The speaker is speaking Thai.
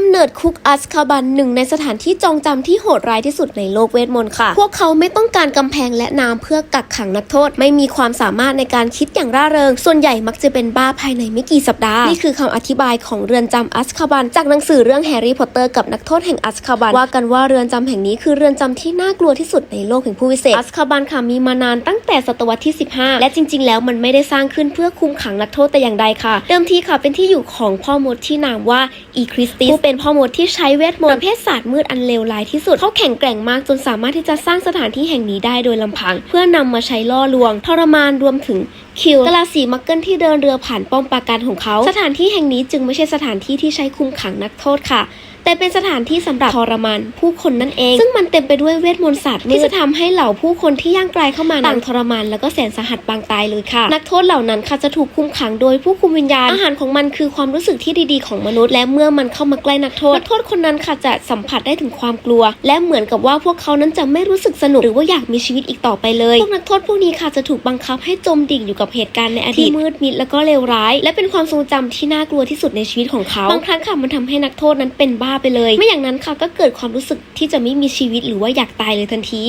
ำเนิดคุกอัสคาบันหนึ่งในสถานที่จองจำที่โหดร้ายที่สุดในโลกเวทมนต์ค่ะ พวกเขาไม่ต้องการกำแพงและน้ำเพื่อกักขังนักโทษ ไม่มีความสามารถในการคิดอย่างร่าเริง ส่วนใหญ่มักจะเป็นบ้าภายในไม่กี่สัปดาห์ นี่คือคำอธิบายของเรือนจำอัสคาบัน จากหนังสือเรื่องแฮร์รี่พอตเตอร์กับนักโทษแห่งอัสคาบันว่ากันว่าเรือนจำแห่งนี้คือเรือนจำที่น่ากลัวที่สุดในโลกแห่งผู้วิเศษอัสคาบันค่ะมีมานานตั้งแต่ศตวรรษที่ 15 และจริง ๆ แล้วมันไม่ได้สร้างขึ้นเพื่อคุมขังนักโทษแต่อย่างใดค่ะ เดิมทีค่ะเป็นที่อยู่ของพ่อมดที่นามว่าอีคริสติสผู้เป็นพ่อมดที่ใช้เวทมนต์ประเภทศาสตร์มืดอันเลวร้ายที่สุด เขาแข็งแกร่งมากจนสามารถที่จะสร้างสถานที่แห่งนี้ได้โดยลำพัง เพื่อนำมาใช้ล่อลวง ทรมานรวมถึงคิวกลาสีมักเกิลที่เดินเรือผ่านป้อมปราการของเขา สถานที่แห่งนี้จึงไม่ใช่สถานที่ที่ใช้คุมขังนักโทษค่ะ แต่เป็นสถานที่สำหรับทรมานผู้คนนั่นเอง ซึ่งมันเต็มไปด้วยเวทมนต์ศาสตร์ที่จะทำให้เหล่าผู้คนที่ย่างไกลเข้ามาต่างทรมานแล้วก็แสนสาหัสปางตายเลยค่ะ นักโทษเหล่านั้นค่ะจะถูกคุมขังโดยผู้คุมวิญญาณ อาหารของมันคือความรู้สึกที่ดีๆของมนุษย์ และเมื่อมันเข้ามาใกล้นักโทษนักโทษคนนั้นค่ะจะสัมผัสได้ถึงความกลัว และเหมือนกับว่าพวกเขานั้นจะไม่รู้สึกสนุกหรือว่าอยากมีชีวิตอีกต่อไปเลยพวกนักโทษพวกนี้ค่ะจะถูกบังคับให้จมดิ่งอยู่กับเหตุการณ์ในอดีตที่มืดมิดแล้วก็เลวร้าย และเป็นความทรงจำที่น่ากลัวที่สุดในชีวิตของเขาบางครั้งค่ะมันทำให้นักโทษนั้นเป็นบ้าไปเลย ไม่อย่างนั้นค่ะก็เกิดความรู้สึกที่จะไม่มีชีวิตหรือว่าอยากตายเลยทันที